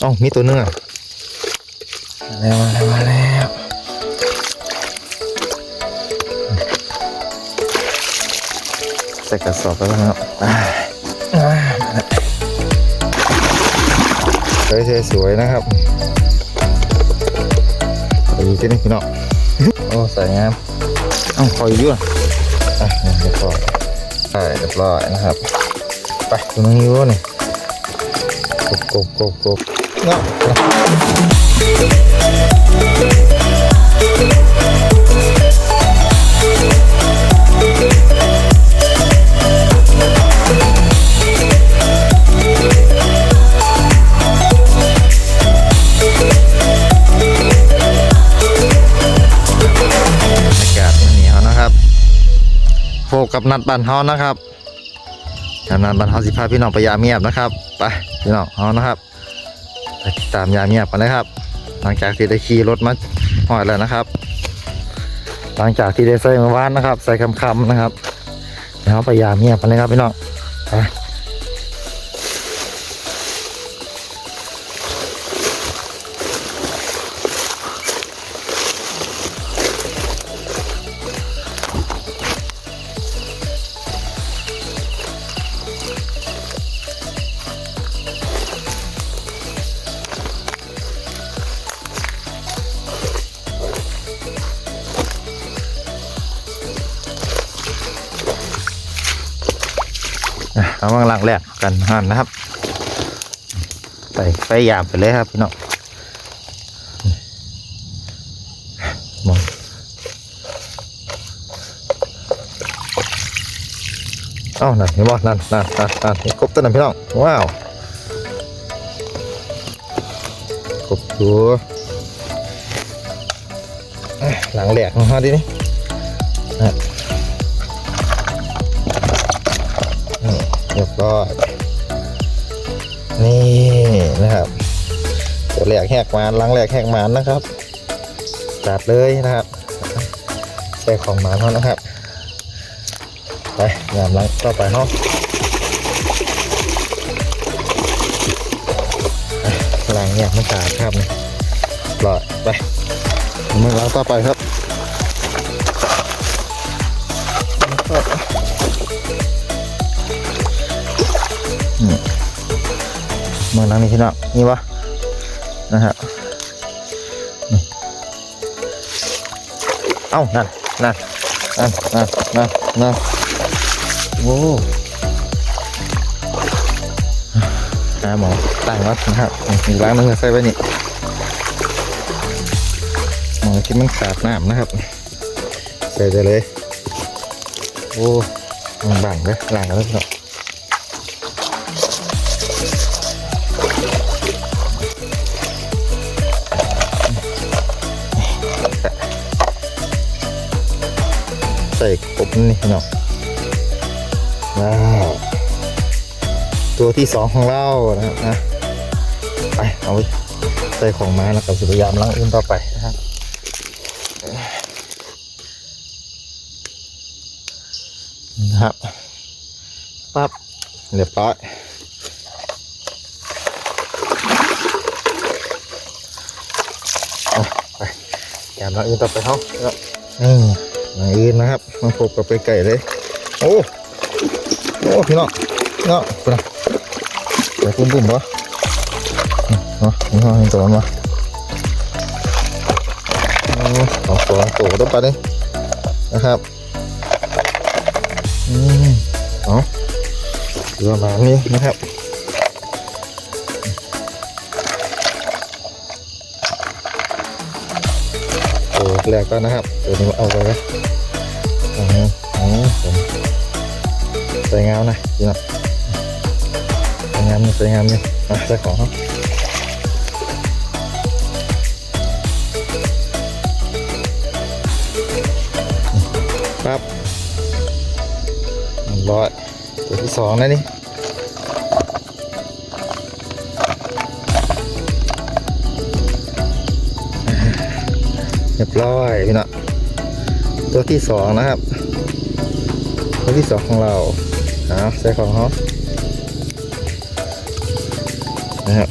เอ้ามีตัวหนึงอะมาแล้วมาแล้วมาแล้วใส่กระสอบไปแล้วครับอ่าอ่าสวยๆสวยๆนะครับไปดูที่นี่พี่น้องโอ้ใส่งามเอ้าคอยอยู่อะอะเรียบร้อยใช่เรียบร้อยนะครับ ไปตัวนึงอยู่นี่กบกบกบกบ เนาะบรรยากาศมันเงียวนะครับโฟกับนัดบันเฮานะครับนั้นบรรเทาสิพาพี่น้องไปยาเงียบนะครับ ไปพี่น้องเอานะครับ ติดตามยามเงียบกันเลยครับ หลังจากที่ได้ขี่รถมาหอดแล้วนะครับ หลังจากที่ได้ใส่มื่อวานนะครับ ใส่คำๆนะครับเดี๋ยวพยาไปยามเงียบกันเลยครับพี่น้องไป เอาวางหลังแรกกันหันนะครับไปไปยามไปเลยครับพี่น้องมองเอ้านั่นเห็นบ่นั่นนั่นนั่นนั่นครบตัวนั่นพี่น้องว้าวครบตัวหลังแหลกของเขาดินี่นะ เรียบร้อยนี่นะครับตัวแหลกแหกมานลังแหลกแหกมานนะครับจัดเลยนะครับใส่ของหมานเขานะครับไปงามลังต่อไปเนาะอะหลังเนี่ยมันขาดครับนี่ปล่อยไปมือลังต่อไปครับ มือหลังนี่พี่น้องนี่วะนะครับนี่เอ้านั่นนั่นนั่นนั่นนั่นนั่นโอ้หาหมอตั้งวัดนะครับอีกล้างนึงก็ใส่ไว้นี่หมอที่มันขาดน้ำนะครับใส่ได้เลย โอ้มันบังเลยล้างกันแล้ว ใส่กบนี่พี่น้องว้าวตัวที่สองของเรานะครับนะไปเอาไปใส่ของมาแล้วก็สิพยายามล้างอื่นต่อไปนะครับนะครับปั๊บเรียบร้อยเอาไปแกมน้องอื่นต่อไปเขาแล้วนี่น้องอื่นนะครับมาพบกับไปไก่เลย โอ้โอ้พี่น้องเนาะคุณนะไปปุ้มปุ้มปะเนาะนี่ห้องตัวมันมาโอ้สองตัวตัวต้องไปเลยนะครับอืมเอาเรือมานี่นะครับ แรกก็นะครับตัวนี้เอาไปไว้อืมอืมผมสวยงามนะพี่น้องสวยงามสวยงามนี่อะใส่ของเขาปั๊บหนึ่งร้อยตัวที่สองนะนี่ เรียบร้อยพี่น้องตัวที่สองนะครับ ตัวที่สองของเราเอาใส่ของเขานะครับ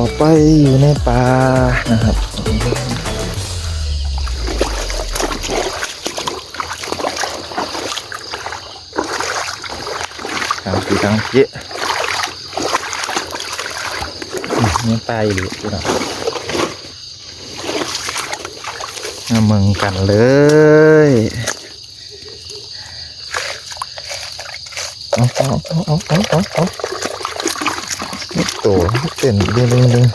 ต่อไปอยู่ในป่านะครับทางปีทางเยอะนี่ปลาอยู่พี่น้องมาเมืองกันเลยเอาเอาเอาเอาเอาเอา ตัวเต้นดึงดึงดึง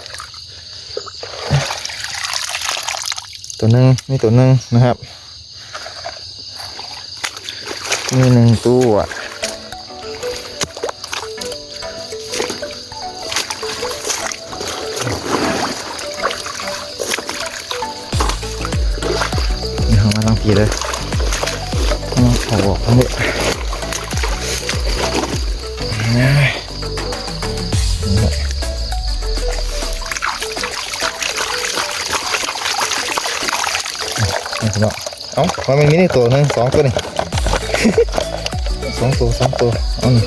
ตัวหนึ่งนี่ตัวหนึ่งนะครับมีหนึ่งตัวนี่เขามาลังพีเลยเอาเอาออกทั้งหมดนี่ นี่พี่น้องเอ้ามันมีนี่ตัวหนึ่งสองตัวนี่สองตัวสองตัวอาหนึ่ง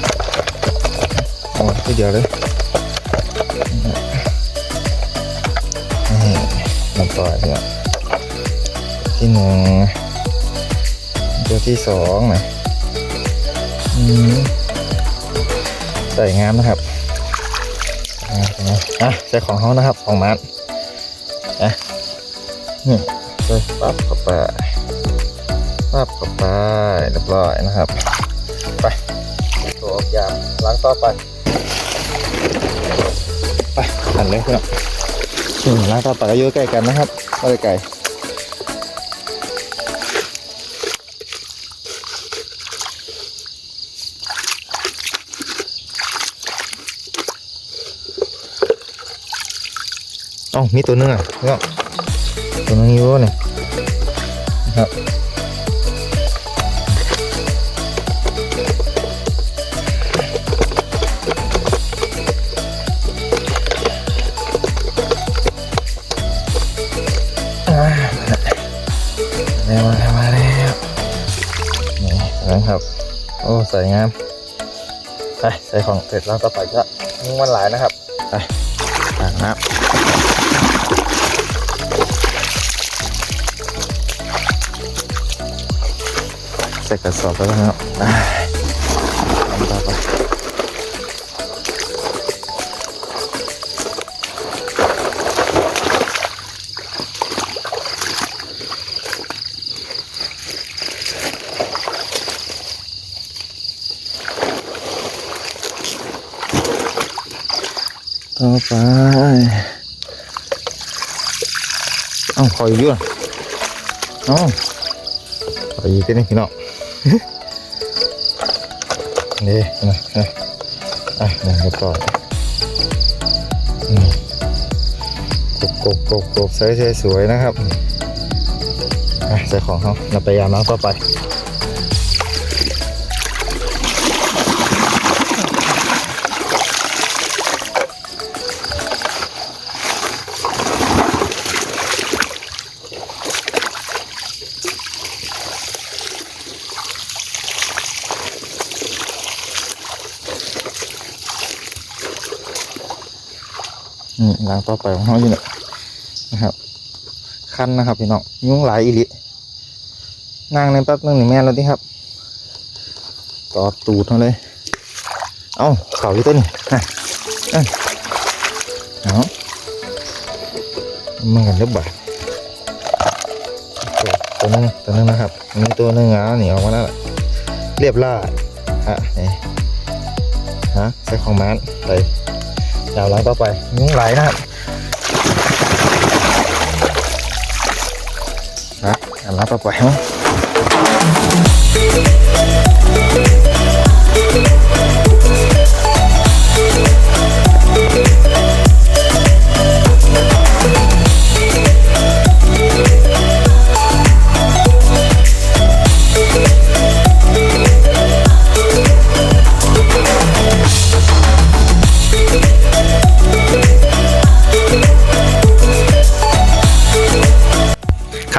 เอาตัวเดียวเลยนี่ลำต่อพี่น้องที่หนึ่งตัวที่สองนะอืมใส่งามนะครับอะเห็นะใส่ของเขานะครับ ของมันอะนี่ ปั๊บเข้าไปปั๊บเข้าไปเรียบร้อยนะครับ ไปตัวออกยางล้างต่อไป ไปหันเลยเพื่อนอืมล้างต่อไปก็อยู่ใกล้กันนะครับไม่ได้ไกลเอ้ามีตัวหนึงอะเนี่ยตั วหนึงอยู่เนี่ยนะครับอ่ามาแล้วมาแล้วมาแล้วนี่นะครับ โอ้ใส่งามไปใส่ของเสร็จแล้วต่อไปก็มุ่งมันหลายนะครับไปต่างน้ำ ใส่กระสอบแล้วนะครับไปทำต่อไปต่อไปเอ้าขออีกด้วยเอ้าขออีกทีนึงพี่น้อง นี่นะนะอะนี่เรียบร้อยนี่กบกบกบกบใสวยๆนะครับอะใส่ของเขาเราไปยามน้ำต่อไป นี่ล้างต่อไปของเขาอยู่เนี่ยนะครับคันนะครับพี่น้องยุ่งหลายอีลินั่งในแป๊บนึงนี่แม่แล้วที่ครับ ต่อตูดเขาเลย เอ้าเข่าอยู่ตัวนี้ฮะเอ้ยเอามันกันเรียบบ่ายตัวนึงตัวนึงนะครับ มีตัวนึงอะนี่ออกมาแล้วเรียบร้อยฮะนี่ฮะใส่ของมันไป ดาวล้างต่อไปยุ้งไหลนะครับนะดาล้างต่อไปมั้ง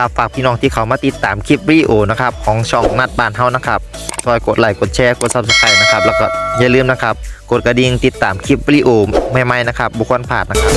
นะครับฝากพี่น้องที่เขามาติดตามคลิปวิดีโอนะครับของช่องนัดบ้านเฮานะครับช่วยกดไลค์กดแชร์กดซับสไครต์นะครับแล้วก็อย่าลืมนะครับกดกระดิ่งติดตามคลิปวิดีโอใหม่ๆนะครับบุคคลผ่านนะครับ